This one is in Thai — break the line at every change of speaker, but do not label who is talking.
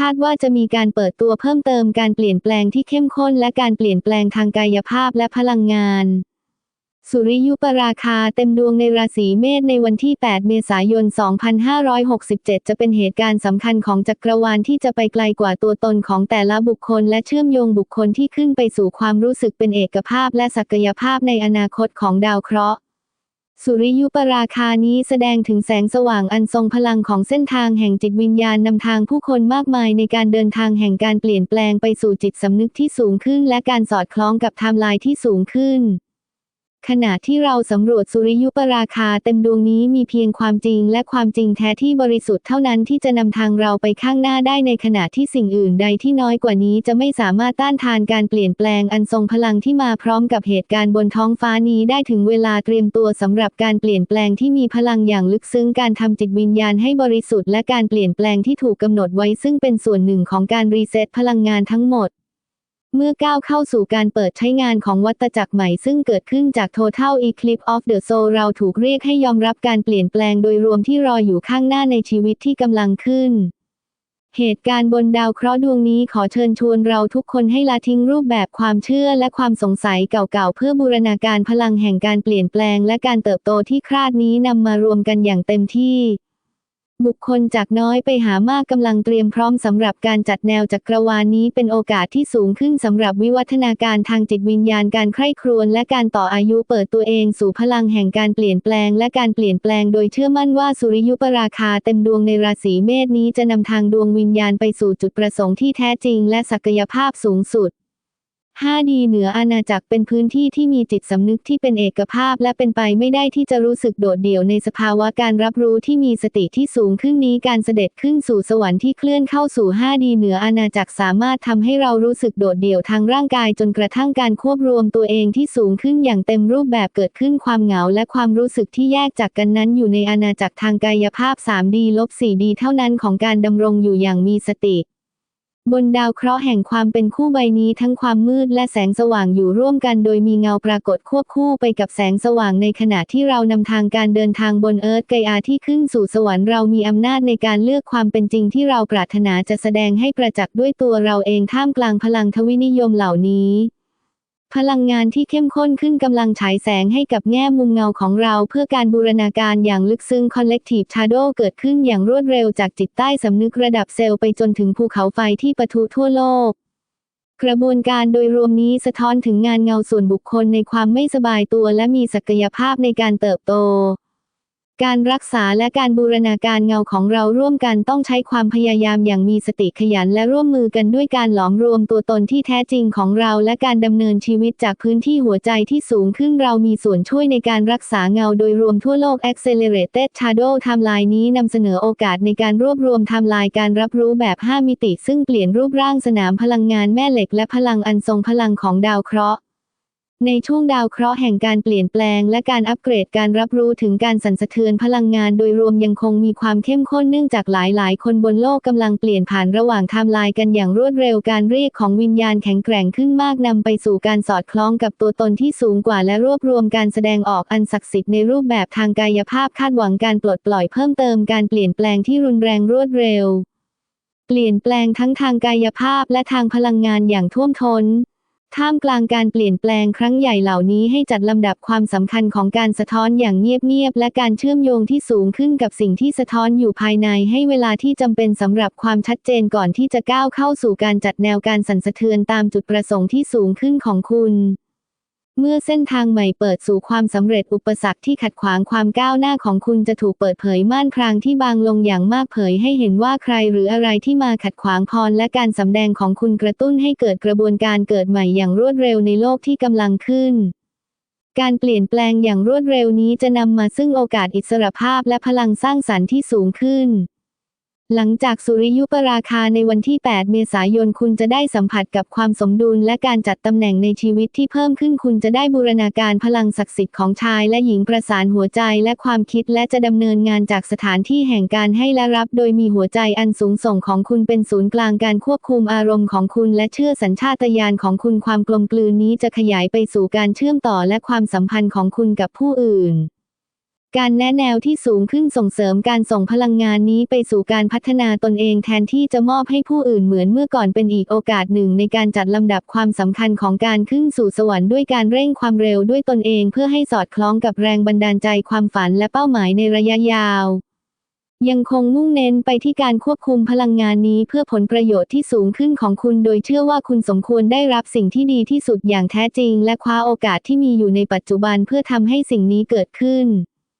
คาดว่าจะมีการเปิดตัวเพิ่มเติมการเปลี่ยนแปลงที่เข้มข้นและการเปลี่ยนแปลงทางกายภาพและพลังงาน สุริยุปราคาเต็มดวงในราศีเมษในวันที่ 8 เมษายน 2567 จะเป็นเหตุการณ์สำคัญของจักรวาลที่จะไปไกลกว่าตัวตนของแต่ละบุคคล และเชื่อมโยงบุคคลที่ขึ้นไปสู่ความรู้สึกเป็นเอกภาพและศักยภาพในอนาคตของดาวเคราะห์ สุริยุปราคานี้แสดงถึงแสงสว่างอันทรงพลังของเส้นทางแห่งจิตวิญญาณนำทางผู้คนมากมายในการเดินทางแห่งการเปลี่ยนแปลงไปสู่จิตสำนึกที่สูงขึ้น และการสอดคล้องกับไทม์ไลน์ที่สูงขึ้น ขณะที่เราสำรวจสุริยุปราคาเต็มดวงนี้มีเพียงความจริงและความจริงแท้ที่บริสุทธิ์เท่านั้นที่จะนำทางเราไปข้างหน้าได้ในขณะที่สิ่งอื่นใดที่น้อยกว่านี้จะไม่สามารถต้านทานการเปลี่ยนแปลงอันทรงพลังที่มาพร้อมกับเหตุการณ์บนท้องฟ้านี้ได้ถึงเวลาเตรียมตัวสำหรับการเปลี่ยนแปลงที่มีพลังอย่างลึกซึ้งการทำจิตวิญญาณให้บริสุทธิ์และการเปลี่ยนแปลงที่ถูกกำหนดไว้ซึ่งเป็นส่วนหนึ่งของการรีเซ็ตพลังงานทั้งหมด เมื่อก้าวเข้าสู่การเปิดใช้งานของวัตจักรใหม่ซึ่งเกิดขึ้นจาก Total Eclipse of the Soul เราถูกเรียกให้ยอมรับการเปลี่ยนแปลงโดยรวมที่รออยู่ข้างหน้าในชีวิตที่กำลังขึ้น เหตุการณ์บนดาวเคราะห์ดวงนี้ขอเชิญชวนเราทุกคนให้ละทิ้งรูปแบบความเชื่อและความสงสัยเก่าๆ เพื่อบูรณาการพลังแห่งการเปลี่ยนแปลงและการเติบโตที่คราดนี้นำมารวมกันอย่างเต็มที่ บุคคลจากน้อยไปหามากกำลังเตรียมพร้อมสำหรับการจัดแนวจักรวาลนี้เป็นโอกาสที่สูงขึ้นสำหรับวิวัฒนาการทางจิตวิญญาณการใคร่ครวญและการต่ออายุเปิดตัวเองสู่พลังแห่งการเปลี่ยนแปลงและการเปลี่ยนแปลงโดยเชื่อมั่นว่าสุริยุปราคาเต็มดวงในราศีเมษนี้จะนำทางดวงวิญญาณไปสู่จุดประสงค์ที่แท้จริงและศักยภาพสูงสุด 5D เหนืออาณาจักรเป็นพื้นที่ที่มีจิตสำนึกที่เป็นเอกภาพและเป็นไปไม่ได้ที่จะรู้สึกโดดเดี่ยวในสภาวะการรับรู้ที่มีสติที่สูงขึ้นนี้การเสด็จขึ้นสู่สวรรค์ที่เคลื่อนเข้าสู่ 5D เหนืออาณาจักรสามารถทำให้เรารู้สึกโดดเดี่ยวทางร่างกายจนกระทั่งการควบรวมตัวเองที่สูงขึ้นอย่างเต็มรูปแบบเกิดขึ้นความเหงาและความรู้สึกที่แยกจากกันนั้นอยู่ในอาณาจักรทางกายภาพ 3D ลบ 4D เท่านั้นของการดำรงอยู่อย่างมีสติ บนดาวเคราะห์แห่งความเป็นคู่ใบนี้ทั้งความมืดและแสงสว่างอยู่ร่วมกันโดยมีเงาปรากฏควบคู่ไปกับแสงสว่างในขณะที่เรานำทางการเดินทางบนเอิร์ธไกอาที่ขึ้นสู่สวรรค์เรามีอำนาจในการเลือกความเป็นจริงที่เราปรารถนาจะแสดงให้ประจักษ์ด้วยตัวเราเองท่ามกลางพลังทวินิยมเหล่านี้ พลังงานที่เข้มข้นขึ้นกำลังฉายแสงให้กับแง่มุมเงาของเราเพื่อการบูรณาการอย่างลึกซึ้ง Collective Shadow เกิดขึ้นอย่างรวดเร็วจากจิตใต้สำนึกระดับเซลล์ไปจนถึงภูเขาไฟที่ปะทุทั่วโลก กระบวนการโดยรวมนี้สะท้อนถึงงานเงาส่วนบุคคลในความไม่สบายตัวและมีศักยภาพในการเติบโต การรักษาและการบูรณาการเงาของเราร่วมกันต้องใช้ความพยายามอย่างมีสติขยันและร่วมมือกันด้วยการหลอมรวมตัวตนที่แท้จริงของเราและการดำเนินชีวิตจากพื้นที่หัวใจที่สูงขึ้นเรามีส่วนช่วยในการรักษาเงาโดยรวมทั่วโลก Accelerated Shadow Timeline นี้นำเสนอโอกาสในการรวบรวมไทม์ไลน์การรับรู้แบบ 5 มิติ ซึ่งเปลี่ยนรูปร่างสนามพลังงานแม่เหล็กและพลังอันทรงพลังของดาวเคราะห์ ในช่วงดาวเคราะห์แห่งการเปลี่ยนแปลง และการอัปเกรดการรับรู้ถึงการสั่นสะเทือนพลังงานโดยรวมยังคงมีความเข้มข้นเนื่องจากหลายๆ คนบนโลกกำลังเปลี่ยนผ่านระหว่างไทม์ไลน์กันอย่างรวดเร็วการเรียกของวิญญาณแข็งแกร่งขึ้นมากนำไปสู่การสอดคล้องกับตัวตนที่สูงกว่าและรวบรวมการแสดงออกอันศักดิ์สิทธิ์ในรูปแบบทางกายภาพคาดหวังการปลดปล่อยเพิ่มเติมการเปลี่ยนแปลงที่รุนแรงรวดเร็ว เปลี่ยนแปลงทั้งทางกายภาพและทางพลังงานอย่างท่วมท้น ท่ามกลางการเปลี่ยนแปลงครั้งใหญ่เหล่านี้ให้จัดลำดับความสำคัญของการสะท้อนอย่างเงียบๆและการเชื่อมโยงที่สูงขึ้นกับสิ่งที่สะท้อนอยู่ภายในให้เวลาที่จำเป็นสำหรับความชัดเจนก่อนที่จะก้าวเข้าสู่การจัดแนวการสั่นสะเทือนตามจุดประสงค์ที่สูงขึ้นของคุณ เมื่อเส้นทางใหม่เปิดสู่ความสำเร็จอุปสรรคที่ขัดขวางความก้าวหน้าของคุณจะถูกเปิดเผยม่านพรางที่บางลงอย่างมากเผยให้เห็นว่าใครหรืออะไรที่มาขัดขวางพรและการสำแดงของคุณกระตุ้นให้เกิดกระบวนการเกิดใหม่อย่างรวดเร็วในโลกที่กำลังขึ้น การเปลี่ยนแปลงอย่างรวดเร็วนี้จะนำมาซึ่งโอกาสอิสรภาพและพลังสร้างสรรค์ที่สูงขึ้น หลังจากสุริยุปราคาในวันที่ 8 เมษายนคุณจะได้สัมผัสกับความสมดุลและการจัดตำแหน่งในชีวิตที่เพิ่มขึ้นคุณจะได้บูรณาการพลังศักดิ์สิทธิ์ของชายและหญิงประสานหัวใจและความคิดและจะดำเนินงานจากสถานที่แห่งการให้และรับ โดยมีหัวใจอันสูงส่งของคุณเป็นศูนย์กลางการควบคุมอารมณ์ของคุณและเชื่อสัญชาตญาณของคุณความกลมกลืนนี้จะขยายไปสู่การเชื่อมต่อและความสัมพันธ์ของคุณกับผู้อื่น การแนะแนวที่สูงขึ้นส่งเสริมการส่งพลังงานนี้ไปสู่การพัฒนาตนเองแทนที่จะมอบให้ผู้อื่นเหมือนเมื่อก่อนเป็นอีกโอกาสหนึ่งในการจัดลำดับความสำคัญของการขึ้นสู่สวรรค์ด้วยการเร่งความเร็วด้วยตนเองเพื่อให้สอดคล้องกับแรงบันดาลใจความฝันและเป้าหมายในระยะยาว ยังคงมุ่งเน้นไปที่การควบคุมพลังงานนี้เพื่อผลประโยชน์ที่สูงขึ้นของคุณโดยเชื่อว่าคุณสมควรได้รับสิ่งที่ดีที่สุดอย่างแท้จริง และคว้าโอกาสที่มีอยู่ในปัจจุบันเพื่อทำให้สิ่งนี้เกิดขึ้น